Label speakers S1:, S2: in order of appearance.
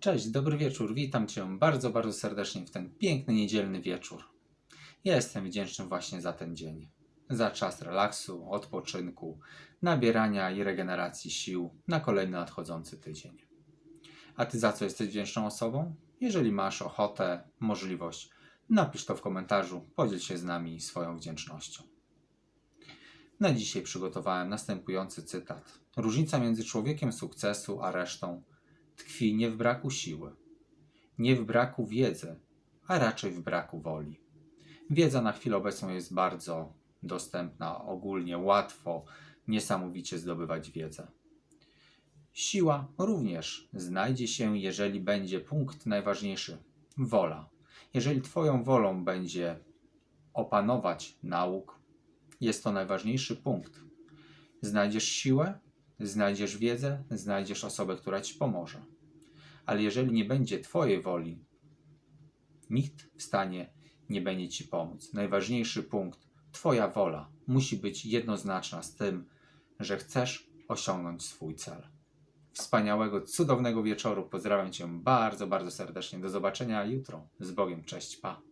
S1: Cześć, dobry wieczór. Witam Cię bardzo, bardzo serdecznie w ten piękny niedzielny wieczór. Ja jestem wdzięczny właśnie za ten dzień. Za czas relaksu, odpoczynku, nabierania i regeneracji sił na kolejny nadchodzący tydzień. A Ty za co jesteś wdzięczną osobą? Jeżeli masz ochotę, możliwość, napisz to w komentarzu, podziel się z nami swoją wdzięcznością. Na dzisiaj przygotowałem następujący cytat. Różnica między człowiekiem sukcesu a resztą tkwi nie w braku siły, nie w braku wiedzy, a raczej w braku woli. Wiedza na chwilę obecną jest bardzo dostępna, ogólnie łatwo, niesamowicie zdobywać wiedzę. Siła również znajdzie się, jeżeli będzie punkt najważniejszy wola. Jeżeli Twoją wolą będzie opanować nauk, jest to najważniejszy punkt. Znajdziesz siłę, znajdziesz wiedzę, znajdziesz osobę, która ci pomoże. Ale jeżeli nie będzie Twojej woli, nikt w stanie nie będzie ci pomóc. Najważniejszy punkt, Twoja wola musi być jednoznaczna z tym, że chcesz osiągnąć swój cel. Wspaniałego, cudownego wieczoru. Pozdrawiam Cię bardzo, bardzo serdecznie. Do zobaczenia jutro. Z Bogiem. Cześć, pa.